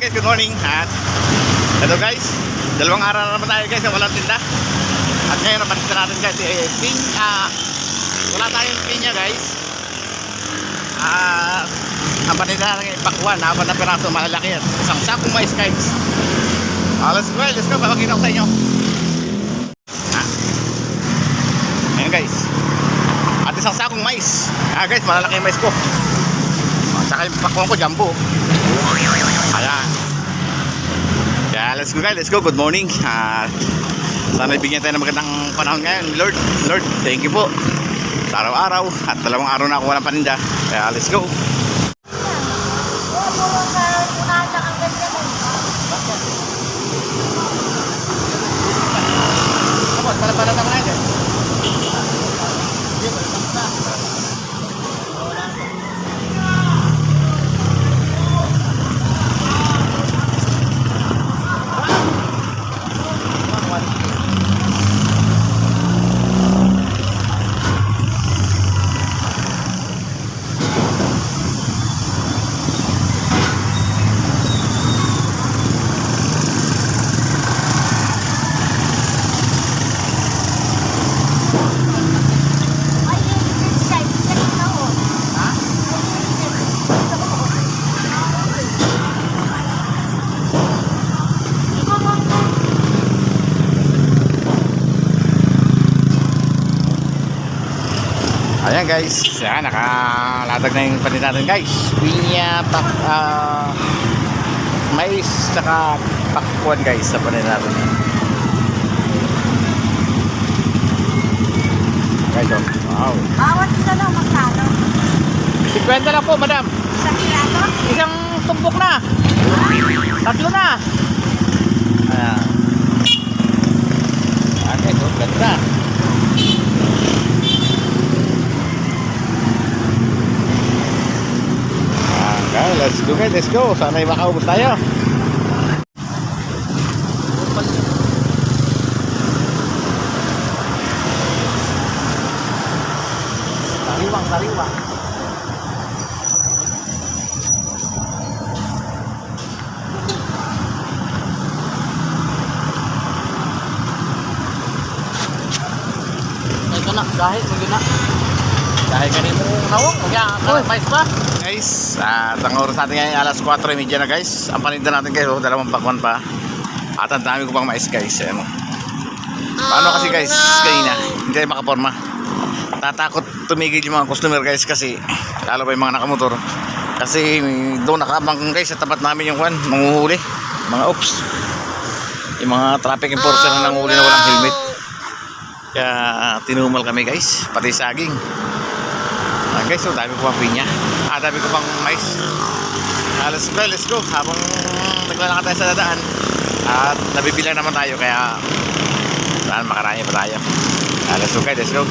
guys, good morning. At ito guys, dalawang araw na naman tayo guys na walang tinda. At ngayon napanita natin guys, eh, pin, ah, wala tayong pinya guys. Ah, ang panita natin ngayon, pakwan, apat na piraso, malalaki yan. Isang sakong mais guys. Ah, let's go, let's go, papakita ko sa inyo. Ah. Ayan guys. At isang sakong mais. Ah guys, malalaki yung mais ko. Saka yung pakwan ko, jumbo. Ayan. Kaya let's go guys, let's go. Good morning. At sana ibigyan tayo ng magandang panahon ngayon. Lord, Lord, thank you po. Araw-araw at dalawang araw na ako walang paninda. Kaya let's go. Oo, puro sa unahan lang ang ganyan eh. Kapag, pala-pala naman natin. Ay, limited size. Ganun na oh. Ha? Ayan guys, yan, nakalatag na yung panin natin guys. Pinya, pak, ah, mais, saka pakwan guys sa panin natin. Guys, oh. wow. Bawat isa lang magkano. 50 lang po, madam. Isang piraso? Isang tumbok na. Tatlo na. Ayan. Ayan guys, oh, ganda. Ayan guys, let's go guys, let's go. Sana ay makaubos tayo. Sariwang, sariwang. Ito na, dahil mo na. Dahil ganin mo hawak, kaya oh. mais pa. Guys, at ang oras natin ngayon alas 4.30 na guys. Ang paninda natin guys, oh, dalawang pakwan pa. At ang dami ko pang mais guys. Ayan, oh. Paano kasi guys, kanina, hindi tayo makaporma. Tatakot tumigil yung mga customer guys kasi lalo pa yung mga nakamotor. Kasi doon nakabang guys sa tapat namin yung kwan, manguhuli, mga ops. Yung mga traffic enforcer na nanguhuli na walang helmet. Kaya tinumal kami guys, pati saging. Ah, guys, so dami ko pang pinya. Ah, dami ko pang mais. Ah, let's go, let's go. Habang naglalakad tayo sa dadaan. At nabibilang naman tayo kaya saan makarami pa tayo. Ah, let's go guys, let's go.